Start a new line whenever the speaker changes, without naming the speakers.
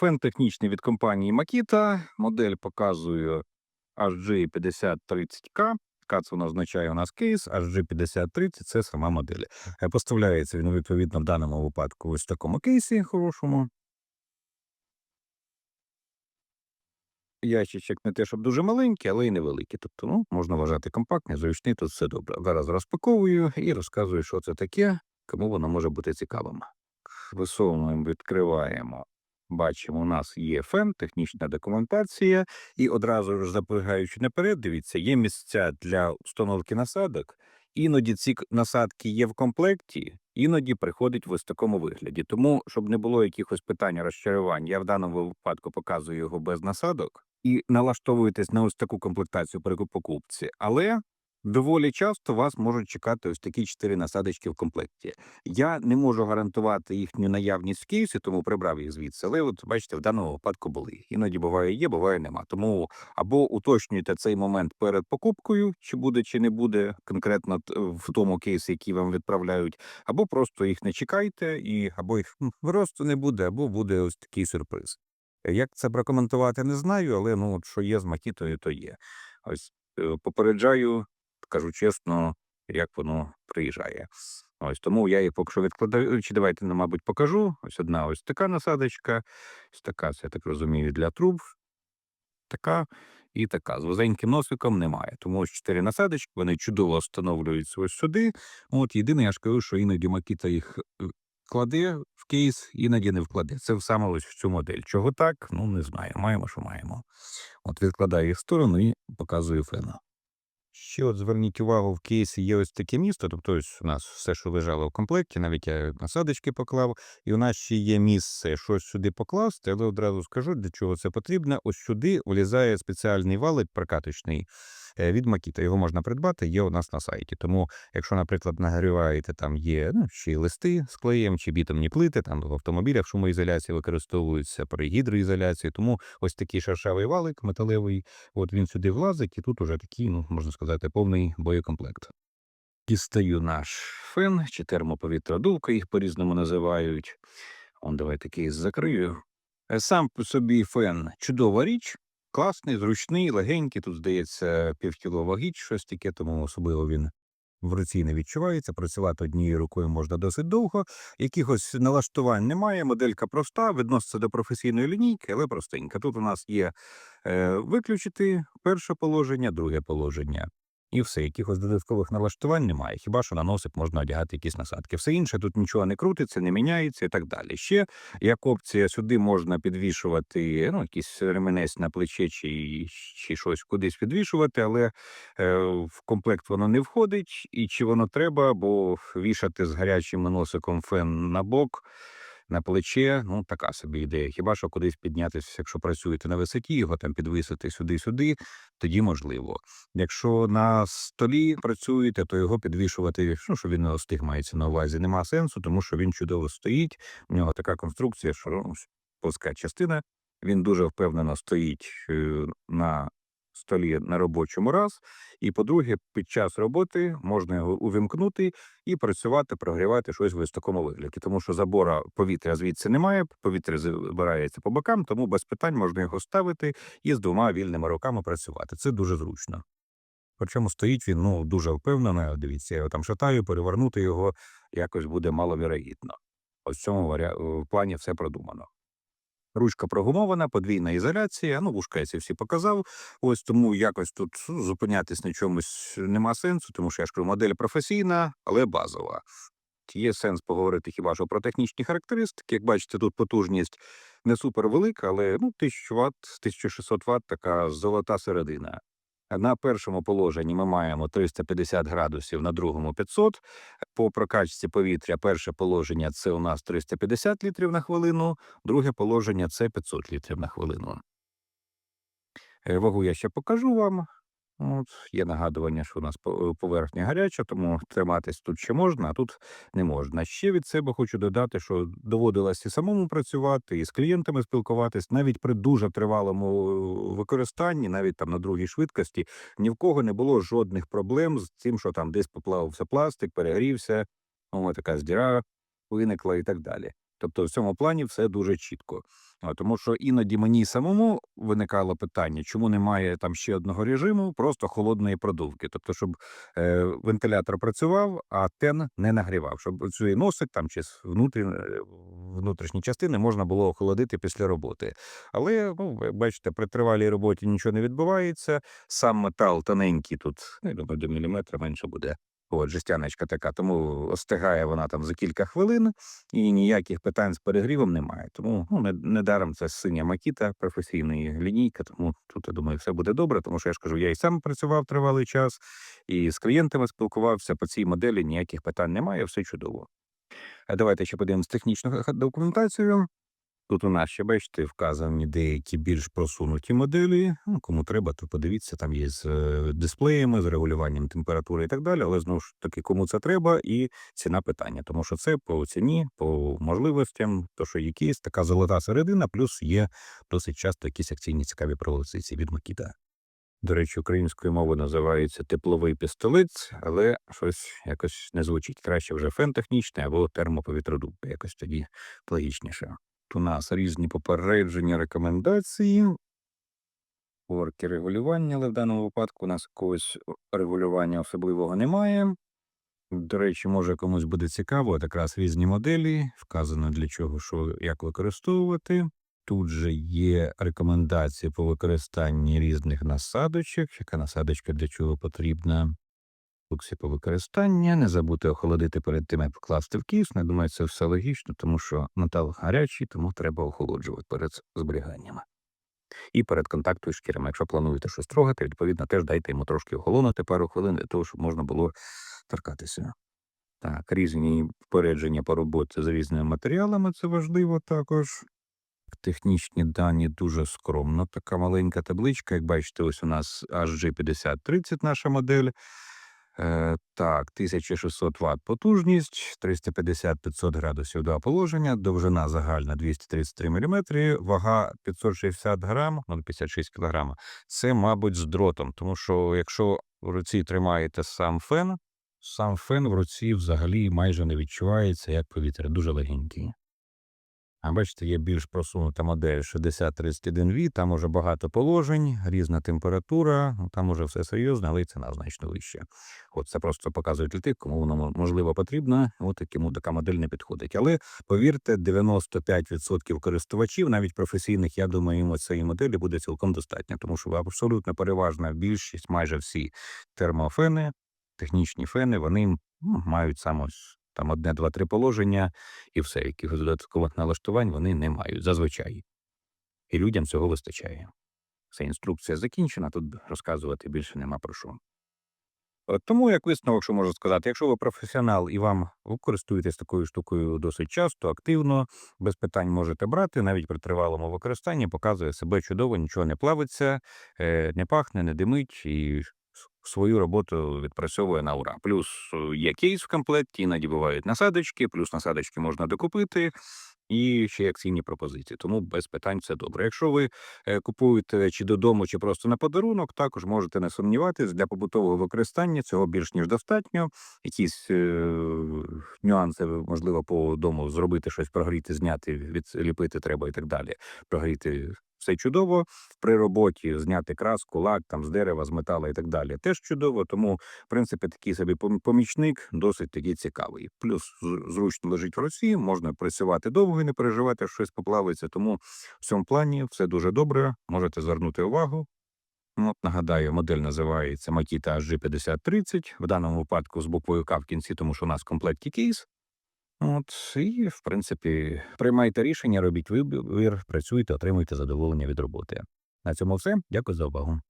Фен технічний від компанії Makita. Модель показую HG5030K. K це воно означає у нас кейс, HG5030 це сама модель. Е, Поставляється він відповідно в даному випадку ось в такому кейсі хорошому. Ящичок не те, щоб дуже маленький, але й невеликий. Тобто, ну, можна вважати компактний, зручний, тут все добре. Зараз розпаковую і розказую, що це таке, кому воно може бути цікавим. Висовуємо, відкриваємо. Бачимо, у нас є фен, технічна документація, і одразу ж запрягаючи наперед, дивіться, є місця для установки насадок. Іноді ці насадки є в комплекті, іноді приходять в ось такому вигляді. Тому, щоб не було якихось питань розчарувань, я в даному випадку показую його без насадок і налаштовуєтесь на ось таку комплектацію при покупці. Але доволі часто вас можуть чекати ось такі чотири насадочки в комплекті. Я не можу гарантувати їхню наявність в кейсі, тому прибрав їх звідси. Але от бачите, в даному випадку були. Іноді буває є, буває нема. Тому або уточнюйте цей момент перед покупкою, чи буде, чи не буде конкретно в тому кейсі, який вам відправляють, або просто їх не чекайте, і або їх просто не буде, або буде ось такий сюрприз. Як це прокоментувати, не знаю, але ну що є з макітою, то є. Ось е, попереджаю, кажу чесно, як воно приїжджає. Ось тому я її поки що відкладаю. Чи давайте, ну, мабуть, покажу. Ось одна ось така насадочка, ось така, це я так розумію, для труб. Така і така. З вузеньким носиком немає. Тому ось чотири насадочки, вони чудово встановлюються ось сюди. От єдине, я ж кажу, що іноді Макіта їх е, кладе в кейс, іноді не вкладе. Це саме ось в цю модель. Чого так? Ну не знаю. Маємо, що маємо. От відкладаю їх в сторону і показую фена. Ще от зверніть увагу, в кейсі є ось таке місто, тобто ось у нас все, що лежало в комплекті, навіть я насадочки поклав, і у нас ще є місце щось сюди покласти, але одразу скажу, для чого це потрібно. Ось сюди влізає спеціальний валик прокаточний від Макіта. Його можна придбати, є у нас на сайті. Тому, якщо, наприклад, нагріваєте, там є ну, й листи з клеєм чи бітумні плити, там в автомобілях шумоізоляції використовуються при гідроізоляції. Тому ось такий шершавий валик металевий, От він сюди влазить, і тут уже такий, ну можна сказати, повний боєкомплект. Дістаю наш фен чи термоповітродувка, їх по-різному називають. Он давай такий закрию. Е, Сам по собі фен чудова річ, класний, зручний, легенький. Тут, здається, півкіло ваги, щось таке, тому особливо він в руці не відчувається. Працювати однією рукою можна досить довго. Якихось налаштувань немає. Моделька проста, відноситься до професійної лінійки, але простенька. Тут у нас є е, виключити перше положення, друге положення. І все, якихось додаткових налаштувань немає. Хіба що на носик можна одягати якісь насадки. Все інше тут нічого не крутиться, не міняється і так далі. Ще як опція сюди можна підвішувати ну, якийсь ременець на плече чи, чи щось кудись підвішувати, але е, в комплект воно не входить, і чи воно треба, бо вішати з гарячим носиком фен на бок. На плече, ну така собі ідея. Хіба що кудись піднятися, якщо працюєте на висоті, його там підвисити сюди-сюди, тоді можливо. Якщо на столі працюєте, то його підвішувати, ну, що він не остиг мається на увазі, нема сенсу, тому що він чудово стоїть. У нього така конструкція, що ну, плоска частина. Він дуже впевнено стоїть е, на столі на робочому раз. І, по-друге, під час роботи можна його увімкнути і працювати, прогрівати щось в такому вигляді. Тому що забора повітря звідси немає, повітря збирається по бокам, тому без питань можна його ставити і з двома вільними руками працювати. Це дуже зручно. Причому стоїть він ну, дуже впевнено. Дивіться, я його там шатаю, перевернути його якось буде маловірогідно. Ось в цьому в плані все продумано. Ручка прогумована, подвійна ізоляція. Ну, вушка я це всі показав. Ось тому якось тут ну, зупинятись на чомусь нема сенсу, тому що я ж кажу, модель професійна, але базова. Є сенс поговорити хіба що про технічні характеристики. Як бачите, тут потужність не супер велика, але ну, 1000 Вт, 1600 Вт така золота середина. На першому положенні ми маємо 350 градусів, на другому 500. По прокачці повітря перше положення це у нас 350 літрів на хвилину, друге положення це 500 літрів на хвилину. Е, Вагу я ще покажу вам. От, є нагадування, що у нас по- поверхня гаряча, тому триматись тут ще можна, а тут не можна. Ще від себе хочу додати, що доводилось і самому працювати, і з клієнтами спілкуватись, навіть при дуже тривалому е, використанні, навіть там на другій швидкості, ні в кого не було жодних проблем з тим, що там десь поплавився пластик, перегрівся, ну, така здіра виникла і так далі. Тобто в цьому плані все дуже чітко. Тому що іноді мені самому виникало питання, чому немає там ще одного режиму, просто холодної продувки. Тобто, щоб е, вентилятор працював, а тен не нагрівав, щоб цей носик там чи е, внутрішні частини можна було охолодити після роботи. Але ну, бачите, при тривалій роботі нічого не відбувається. Сам метал тоненький тут, ну, до міліметра менше буде. От, жестяночка така, тому остигає вона там за кілька хвилин, і ніяких питань з перегрівом немає. Тому ну, не- недаром це синя макіта професійної лінійка. Тому тут я думаю, все буде добре. Тому що я ж кажу, я і сам працював тривалий час, і з клієнтами спілкувався по цій моделі. Ніяких питань немає, все чудово. А давайте ще подивимось технічну документацію. Тут у нас ще бачите вказані деякі більш просунуті моделі. Ну, кому треба, то подивіться, там є з е, дисплеями, з регулюванням температури і так далі. Але знову ж таки, кому це треба, і ціна питання. Тому що це по ціні, по можливостям, то що якісь така золота середина, плюс є досить часто якісь акційні цікаві пропозиції від Макіта. До речі, українською мовою називається тепловий пістолет, але щось якось не звучить краще вже фен технічний або термоповітродувка, якось тоді логічніше. У нас різні попередження, рекомендації, орки регулювання, але в даному випадку у нас якогось регулювання особливого немає. До речі, може комусь буде цікаво, якраз різні моделі, вказано для чого, що як використовувати. Тут же є рекомендації по використанні різних насадочок, яка насадочка для чого потрібна. Використання, не забути охолодити перед тим, як покласти в кіс. Думаю, це все логічно, тому що метал гарячий, тому треба охолоджувати перед зберіганням. І перед контактою з шкірами. Якщо плануєте щось трогати, відповідно, теж дайте йому трошки охолонути пару хвилин для того, щоб можна було торкатися. Так, різні попередження по роботі з різними матеріалами це важливо також. Технічні дані дуже скромно. Така маленька табличка. Як бачите, ось у нас HG5030 наша модель. Е, так, 1600 Вт потужність, 350-500 градусів до положення, довжина загальна 233 мм, вага 560 грам, ну 56 кг. Це, мабуть, з дротом, тому що якщо в руці тримаєте сам фен, сам фен в руці взагалі майже не відчувається як повітря, дуже легенький. А бачите, є більш просунута модель 6031V, там уже багато положень, різна температура, ну, там уже все серйозно, але й ціна значно вища. От це просто показує для тих, кому воно можливо потрібно, от якому така модель не підходить. Але повірте, 95% користувачів, навіть професійних, я думаю, їм цієї моделі буде цілком достатньо, тому що абсолютно переважна більшість, майже всі термофени, технічні фени, вони мають саме там одне, два, три положення, і все, якихось додаткових налаштувань вони не мають зазвичай. І людям цього вистачає. Все, інструкція закінчена, тут розказувати більше нема про що. Тому, як висновок, що можу сказати, якщо ви професіонал і вам ви користуєтесь такою штукою досить часто, активно, без питань можете брати, навіть при тривалому використанні показує себе чудово, нічого не плавиться, е, не пахне, не димить і свою роботу відпрацьовує на ура. Плюс е, є кейс в комплекті, іноді бувають насадочки, плюс насадочки можна докупити. І ще акційні пропозиції, тому без питань все добре. Якщо ви е, купуєте чи додому, чи просто на подарунок, також можете не сумніватись, для побутового використання цього більш ніж достатньо. Якісь е, нюанси, можливо, по дому зробити щось, прогріти, зняти, відліпити треба і так далі. Прогріти все чудово. При роботі зняти краску, лак там з дерева, з металу і так далі. Теж чудово. Тому, в принципі, такий собі помічник досить такий цікавий. Плюс зручно лежить в руці, можна працювати довго і не переживати, що щось поплавиться. Тому в цьому плані все дуже добре. Можете звернути увагу. Ну, От, нагадаю, модель називається Makita HG5030, в даному випадку з буквою К в кінці, тому що у нас в кейс. От, і, в принципі, приймайте рішення, робіть вибір, працюйте, отримуйте задоволення від роботи. На цьому все. Дякую за увагу.